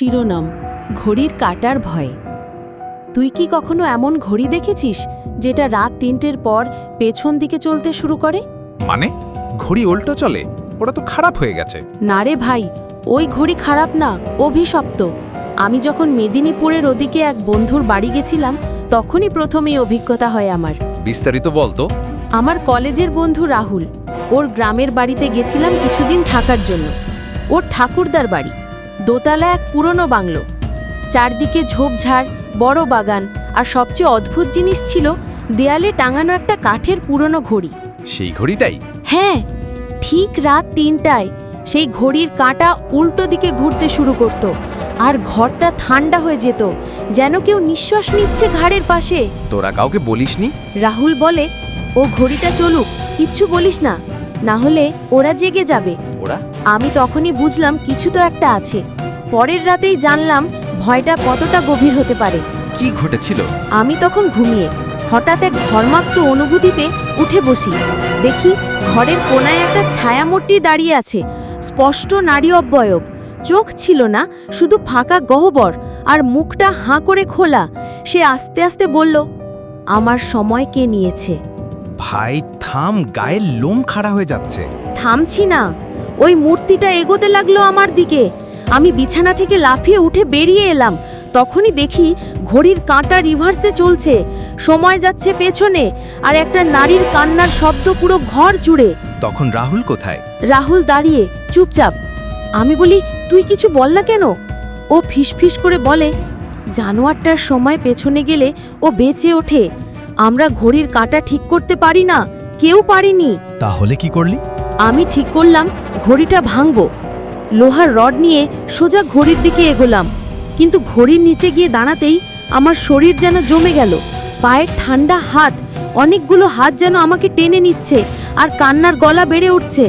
শিরোনাম ঘড়ির কাটার ভয়। তুই কি কখনো এমন ঘড়ি দেখেছিস যেটা রাত তিনটের পর পেছন দিকে চলতে শুরু করে? মানে? ঘড়ি উল্টো চলে? ওটা তো খারাপ হয়ে গেছে। না রে ভাই ওই ঘড়ি খারাপ না অভিশপ্ত। আমি যখন মেদিনীপুরের ওদিকে এক বন্ধুর বাড়ি গেছিলাম তখনই প্রথম এই অভিজ্ঞতা হয় আমার। বিস্তারিত বলতো আমার কলেজের বন্ধু রাহুল ওর গ্রামের বাড়িতে গেছিলাম কিছুদিন থাকার জন্য। ওর ঠাকুরদার বাড়ি। দোতলা এক পুরনো বাংলো। চারদিকে ঝোপঝাড় বড় বাগান আর সবচেয়ে অদ্ভুত জিনিস ছিল দেয়ালে টাঙানো একটা কাঠের পুরনো ঘড়ি। সেই ঘড়িটাই? হ্যাঁ ঠিক রাত তিনটায় সেই ঘড়ির কাঁটা উল্টো দিকে ঘুরতে শুরু করত আর ঘরটা ঠান্ডা হয়ে যেত যেন কেউ নিঃশ্বাস নিচ্ছে ঘাড়ের পাশে। তোরা কাউকে বলিসনি? রাহুল বলে ও ঘড়িটা চলুক কিচ্ছু বলিস না না হলে ওরা জেগে যাবে। ওরা? আমি তখনই বুঝলাম কিছু তো একটা আছে। পরের রাতেই জানলাম ভয়টা কতটা গভীর হতে পারে। কি ঘটেছিল? আমি তখন ঘুমিয়ে হঠাৎ এক ঘর্মাক্ত অনুভূতিতে উঠে বসি। দেখি ঘরের কোনায় একটা ছায়ামূর্তি দাঁড়িয়ে আছে স্পষ্ট নারী অব্যয়ব। চোখ ছিল না শুধু ফাঁকা গহ্বর আর মুখটা হাঁ করে খোলা। সে আস্তে আস্তে বলল আমার সময় কে নিয়েছে? ভাই থাম গায়ের লোম খাড়া হয়ে যাচ্ছে। থামছি না। ওই মূর্তিটা এগোতে লাগল আমার দিকে। আমি বিছানা থেকে লাফিয়ে উঠে বেরিয়ে এলাম। তখনই দেখি ঘড়ির কাঁটা রিভার্সে চলছে। সময় যাচ্ছে পেছনে আর একটা নারীর কান্নার শব্দ পুরো ঘর জুড়ে। তখন রাহুল কোথায়? রাহুল দাঁড়িয়ে চুপচাপ। আমি বলি তুই কিছু বল না কেন? ও ফিসফিস করে বলে জানোয়ারটার সময় পেছনে গেলে ও বেঁচে ওঠে। আমরা ঘড়ির কাঁটা ঠিক করতে পারি না। কেউ পারিনি। তাহলে কি করলি? আমি ঠিক করলাম ঘড়িটা ভাঙব। লোহার রড নিয়ে সোজা ঘড়ির দিকে এগোলাম। কিন্তু ঘড়ির নিচে গিয়ে দাঁড়াতেই আমার শরীর যেন জমে গেল। পায়ের ঠান্ডা হাত অনেকগুলো হাত যেন আমাকে টেনে নিচ্ছে আর কান্নার গলা বেড়ে উঠছে।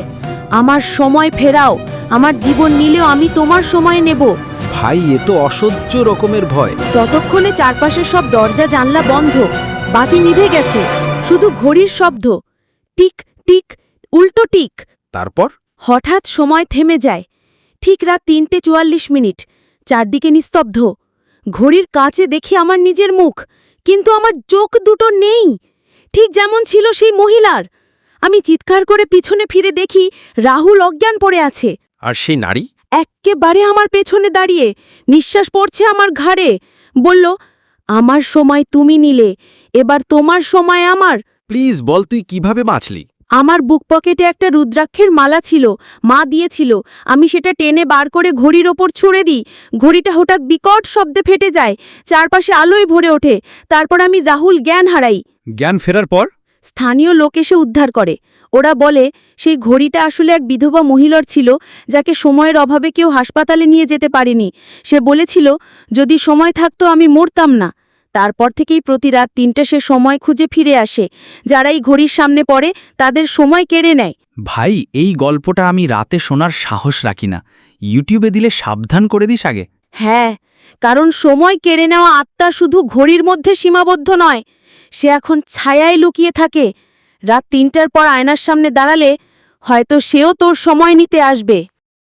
আমার সময় ফেরাও আমার জীবন নিলেও আমি তোমার সময় নেব। ভাই এ তো অসহ্য রকমের ভয়। ততক্ষণে চারপাশের সব দরজা জানলা বন্ধ। বাতি নিভে গেছে শুধু ঘড়ির শব্দ। টিক টিক উল্টো টিক। তারপর? হঠাৎ সময় থেমে যায়। ঠিক রাত তিনটে চুয়াল্লিশ মিনিট। চারদিকে নিস্তব্ধ। ঘড়ির কাছে দেখি আমার নিজের মুখ কিন্তু আমার চোখ দুটো নেই। ঠিক যেমন ছিল সেই মহিলার। আমি চিৎকার করে পিছনে ফিরে দেখি রাহুল অজ্ঞান পড়ে আছে। আর সেই নারী? এক্কেবারে আমার পেছনে দাঁড়িয়ে নিঃশ্বাস পড়ছে আমার ঘাড়ে। বলল আমার সময় তুমি নিলে এবার তোমার সময় আমার। প্লিজ বল তুই কীভাবে বাঁচলি? আমার বুক পকেটে একটা রুদ্রাক্ষের মালা ছিল মা দিয়েছিল। আমি সেটা টেনে বার করে ঘড়ির ওপর ছুঁড়ে দিই। ঘড়িটা হঠাৎ বিকট শব্দে ফেটে যায় চারপাশে আলোয় ভরে ওঠে। তারপর আমি রাহুল জ্ঞান হারাই। জ্ঞান ফেরার পর? স্থানীয় লোক এসে উদ্ধার করে। ওরা বলে সেই ঘড়িটা আসলে এক বিধবা মহিলার ছিল যাকে সময়ের অভাবে কেউ হাসপাতালে নিয়ে যেতে পারেনি। সে বলেছিল যদি সময় থাকতো আমি মরতাম না। তারপর থেকেই প্রতি রাত তিনটে সে সময় খুঁজে ফিরে আসে। যারা এই ঘড়ির সামনে পড়ে তাদের সময় কেড়ে নেয়। ভাই এই গল্পটা আমি রাতে শোনার সাহস রাখি না। ইউটিউবে দিলে সাবধান করে দিস আগে। হ্যাঁ কারণ সময় কেড়ে নেওয়া আত্মা শুধু ঘড়ির মধ্যে সীমাবদ্ধ নয় সে এখন ছায়ায় লুকিয়ে থাকে। রাত তিনটার পর আয়নার সামনে দাঁড়ালে হয়তো সেও তোর সময় নিতে আসবে।